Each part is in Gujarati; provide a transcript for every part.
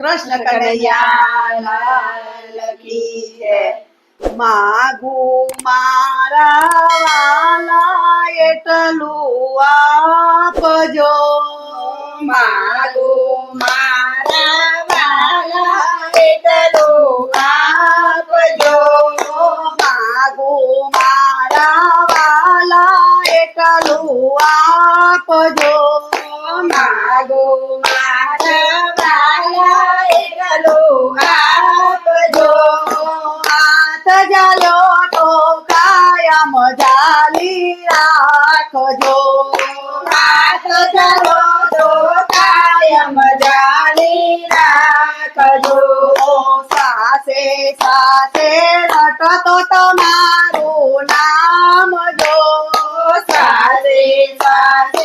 કૃષ્ણ કનૈયા લાલ કી જય માગું મારા વાલા એટલું આપજો. માગુ મારા વાલા એટલું આપજો. માગુ મારા વાલા એટલું આપજો. માગું એટલું આપજો હાથ જાલો તો કાયમ જાલી રાખજો. તમારું નામ જો. સાસે સાસે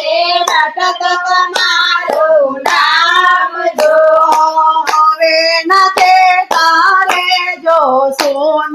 તારે જો સુંદર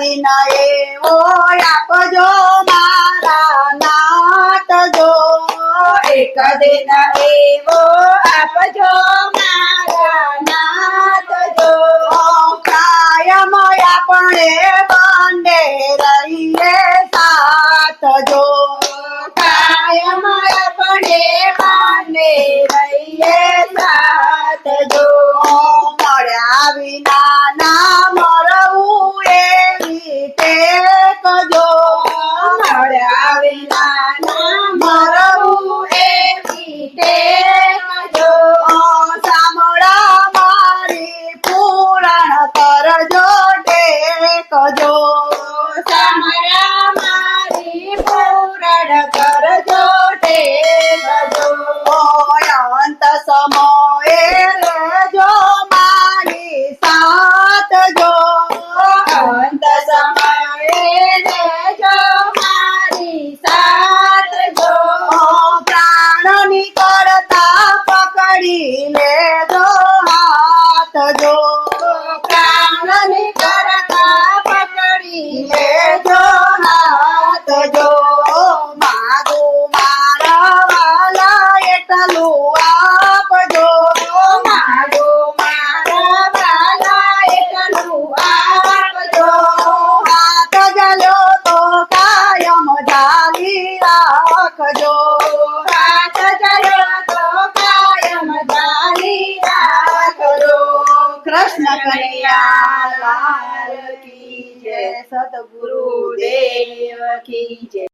એક ઓ આપજો મારા નાટ જો. એક દિન એવો આપજો હાથ જો પ્રાણ કરતા પકડી લેજો, હાથ જો. માગું મારા વાલા એટલું આપજો. મારો મારા વાલા એટલું આપજો. હાથ જલ્યો તો કાયમ જાલી રાખજો. કૃષ્ણ કનૈયા લાલ કી જય સદગુરુ ગુરુદેવ કી જય